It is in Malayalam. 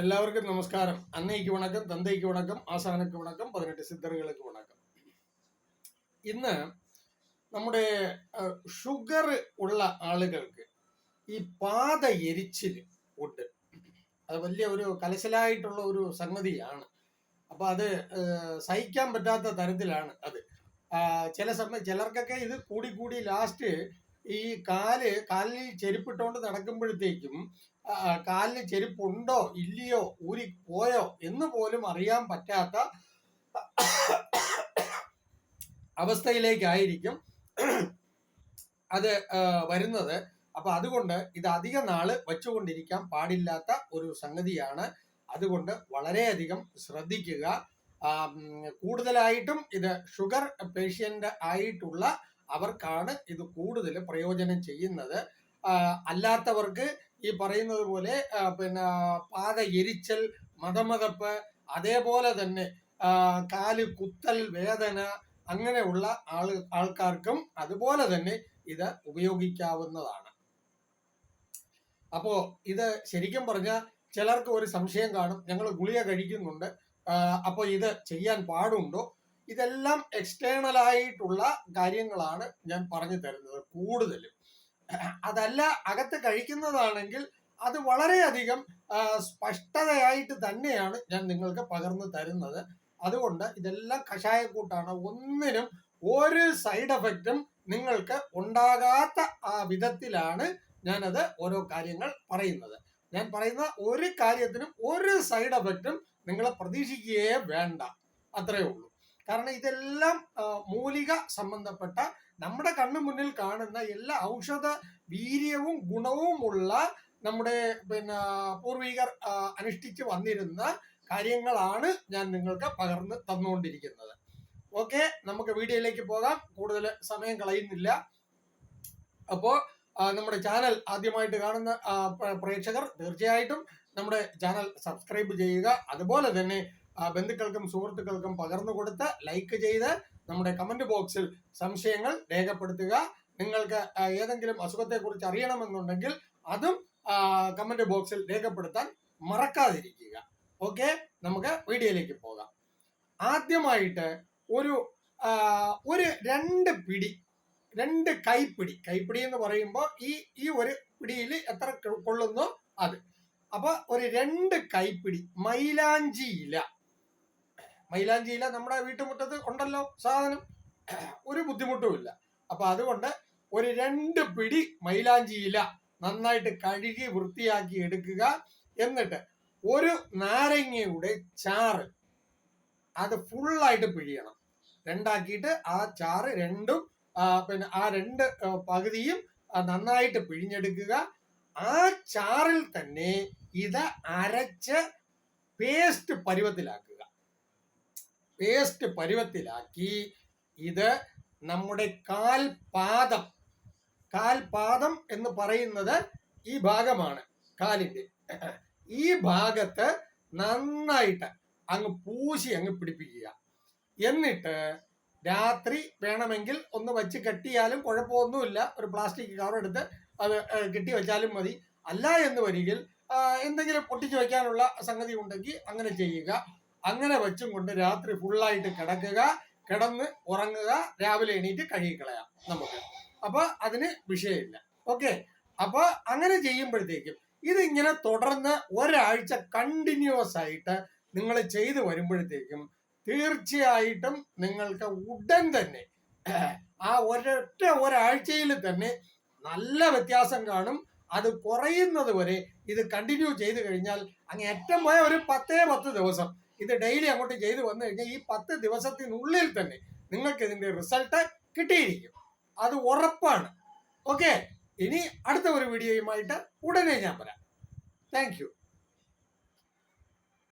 എല്ലാവർക്കും നമസ്കാരം. അന്നയ്ക്ക് വണക്കം തന്തയ്ക്ക് വണക്കം ஆசானுக்கு വണക്കം പതിനെട്ട് സിദ്ധറുകൾക്ക് വണക്കം. ഇന്ന് നമ്മുടെ ഷുഗർ ഉള്ള ആളുകൾക്ക് ഈ പാത എരിച്ചിൽ ഉണ്ട്. അത് വലിയ ഒരു കലശലായിട്ടുള്ള ഒരു സംഗതിയാണ്. അപ്പോൾ അത് സഹിക്കാൻ പറ്റാത്ത തരത്തിലാണ് അത്. ചില സമയം ചിലർക്കൊക്കെ ഇത് കൂടി കൂടി ലാസ്റ്റ് ഈ കാൽ കാലിൽ ചെരുപ്പിട്ടുകൊണ്ട് നടക്കുമ്പോഴത്തേക്കും കാലിൽ ചെരുപ്പുണ്ടോ ഇല്ലയോ ഊരി പോയോ എന്ന് പോലും അറിയാൻ പറ്റാത്ത അവസ്ഥയിലേക്കായിരിക്കും അത് വരുന്നത്. അപ്പൊ അതുകൊണ്ട് ഇത് അധിക നാൾ വെച്ചുകൊണ്ടിരിക്കാൻ പാടില്ലാത്ത ഒരു സംഗതിയാണ്. അതുകൊണ്ട് വളരെയധികം ശ്രദ്ധിക്കുക. കൂടുതലായിട്ടും ഇത് ഷുഗർ പേഷ്യന്റ് ആയിട്ടുള്ള അവർക്കാണ് ഇത് കൂടുതൽ പ്രയോജനം ചെയ്യുന്നത്. അല്ലാത്തവർക്ക് ഈ പറയുന്നത് പോലെ പിന്നെ പാത എരിച്ചൽ മതമതപ്പ് അതേപോലെ തന്നെ കാൽ കുത്തൽ വേദന അങ്ങനെയുള്ള ആൾ ആൾക്കാർക്കും അതുപോലെ തന്നെ ഇത് ഉപയോഗിക്കാവുന്നതാണ്. അപ്പോ ഇത് ശരിക്കും പറഞ്ഞാൽ ചിലർക്ക് ഒരു സംശയം കാണും. ഞങ്ങൾ ഗുളിക കഴിക്കുന്നുണ്ട്. അപ്പോൾ ഇത് ചെയ്യാൻ പാടുണ്ടോ? ഇതെല്ലാം എക്സ്റ്റേണൽ ആയിട്ടുള്ള കാര്യങ്ങളാണ് ഞാൻ പറഞ്ഞു തരുന്നത് കൂടുതലും. അതല്ല അകത്ത് കഴിക്കുന്നതാണെങ്കിൽ അത് വളരെയധികം സ്പഷ്ടതയായിട്ട് തന്നെയാണ് ഞാൻ നിങ്ങൾക്ക് പകർന്നു തരുന്നത്. അതുകൊണ്ട് ഇതെല്ലാം കഷായക്കൂട്ടാണ്. ഒന്നിനും ഒരു സൈഡ് എഫക്റ്റും നിങ്ങൾക്ക് ഉണ്ടാകാത്ത ആ വിധത്തിലാണ് ഞാനത് ഓരോ കാര്യങ്ങൾ പറയുന്നത്. ഞാൻ പറയുന്ന ഒരു കാര്യത്തിനും ഒരു സൈഡ് എഫക്റ്റും നിങ്ങൾ പ്രതീക്ഷിക്കുകയേ വേണ്ട. അത്രയേ ഉള്ളൂ. കാരണം ഇതെല്ലാം മൂലിക സംബന്ധപ്പെട്ട നമ്മുടെ കണ്ണു മുന്നിൽ കാണുന്ന എല്ലാ ഔഷധ വീര്യവും ഗുണവുമുള്ള നമ്മുടെ പിന്നെ പൂർവികർ അനുഷ്ഠിച്ചു വന്നിരുന്ന കാര്യങ്ങളാണ് ഞാൻ നിങ്ങൾക്ക് പകർന്ന് തന്നുകൊണ്ടിരിക്കുന്നത്. ഓക്കെ നമുക്ക് വീഡിയോയിലേക്ക് പോകാം. കൂടുതൽ സമയം കളയുന്നില്ല. അപ്പോ ആ, നമ്മുടെ ചാനൽ ആദ്യമായിട്ട് കാണുന്ന പ്രേക്ഷകർ തീർച്ചയായിട്ടും നമ്മുടെ ചാനൽ സബ്സ്ക്രൈബ് ചെയ്യുക. അതുപോലെ തന്നെ ബന്ധുക്കൾക്കും സുഹൃത്തുക്കൾക്കും പകർന്നു കൊടുത്ത് ലൈക്ക് ചെയ്ത് നമ്മുടെ കമന്റ് ബോക്സിൽ സംശയങ്ങൾ രേഖപ്പെടുത്തുക. നിങ്ങൾക്ക് ഏതെങ്കിലും അസുഖത്തെക്കുറിച്ച് അറിയണമെന്നുണ്ടെങ്കിൽ അതും കമന്റ് ബോക്സിൽ രേഖപ്പെടുത്താൻ മറക്കാതിരിക്കുക. ഓക്കെ നമുക്ക് വീഡിയോയിലേക്ക് പോകാം. ആദ്യമായിട്ട് ഒരു ഒരു രണ്ട് പിടി രണ്ട് കൈപ്പിടി കൈപ്പിടി എന്ന് പറയുമ്പോൾ ഈ ഈ ഒരു പിടിയിൽ എത്ര കൊള്ളുന്നോ? അത്. അപ്പൊ ഒരു രണ്ട് കൈപ്പിടി മൈലാഞ്ചി ഇല. മൈലാഞ്ചി ഇല നമ്മുടെ വീട്ടുമുറ്റത്ത് ഉണ്ടല്ലോ സാധനം. ഒരു ബുദ്ധിമുട്ടുമില്ല അപ്പൊ അതുകൊണ്ട് ഒരു രണ്ട് പിടി മൈലാഞ്ചിയില നന്നായിട്ട് കഴുകി വൃത്തിയാക്കി എടുക്കുക. എന്നിട്ട് ഒരു നാരങ്ങയുടെ ചാറ് അത് ഫുള്ളായിട്ട് പിഴിയണം. രണ്ടാക്കിയിട്ട് ആ ചാറ് രണ്ടും പിന്നെ ആ രണ്ട് പകുതിയും നന്നായിട്ട് പിഴിഞ്ഞെടുക്കുക. ആ ചാറിൽ തന്നെ ഇത് അരച്ച് പേസ്റ്റ് പരുവത്തിലാക്കുക. പേസ്റ്റ് പരുവത്തിലാക്കി ഇത് നമ്മുടെ കാൽപാദം. കാൽപാദം എന്ന് പറയുന്നത് ഈ ഭാഗമാണ് കാലിന്റെ ഈ ഭാഗത്ത് നന്നായിട്ട് അങ്ങ് പൂശി അങ്ങ് പിടിപ്പിക്കുക. എന്നിട്ട് രാത്രി വേണമെങ്കിൽ ഒന്ന് വെച്ച് കെട്ടിയാലും കുഴപ്പമൊന്നുമില്ല. ഒരു പ്ലാസ്റ്റിക് കവർ എടുത്ത് അത് കെട്ടി വെച്ചാലും മതി. അല്ല എന്ന് വരികിൽ എന്തെങ്കിലും പൊട്ടിച്ചു വയ്ക്കാനുള്ള സംഗതി ഉണ്ടെങ്കിൽ അങ്ങനെ ചെയ്യുക. അങ്ങനെ വെച്ചും കൊണ്ട് രാത്രി ഫുള്ളായിട്ട് കിടക്കുക കിടന്ന് ഉറങ്ങുക രാവിലെ എണീറ്റ് കഴുകിക്കളയാം നമുക്ക്. അപ്പൊ അതിന് വിഷയമില്ല. ഓക്കെ? അപ്പൊ അങ്ങനെ ചെയ്യുമ്പോഴത്തേക്കും ഇതിങ്ങനെ തുടർന്ന് ഒരാഴ്ച കണ്ടിന്യൂസ് ആയിട്ട് നിങ്ങൾ ചെയ്തു വരുമ്പോഴത്തേക്കും തീർച്ചയായിട്ടും നിങ്ങൾക്ക് ഉടൻ തന്നെ ആ ഒരൊറ്റ ഒരാഴ്ചയിൽ തന്നെ നല്ല വ്യത്യാസം കാണും. അത് കുറയുന്നത് വരെ ഇത് കണ്ടിന്യൂ ചെയ്തു കഴിഞ്ഞാൽ അങ്ങേറ്റം പോയ ഒരു പത്തേ പത്ത് ദിവസം ഇത് ഡെയിലി അങ്ങോട്ട് ചെയ്തു വന്നു കഴിഞ്ഞാൽ ഈ പത്ത് ദിവസത്തിനുള്ളിൽ തന്നെ നിങ്ങൾക്ക് ഇതിന്റെ റിസൾട്ട് കിട്ടിയിരിക്കും. അത് ഉറപ്പാണ്. ഓക്കെ ഇനി അടുത്ത ഒരു വീഡിയോയുമായിട്ട് ഉടനെ ഞാൻ വരാം. താങ്ക്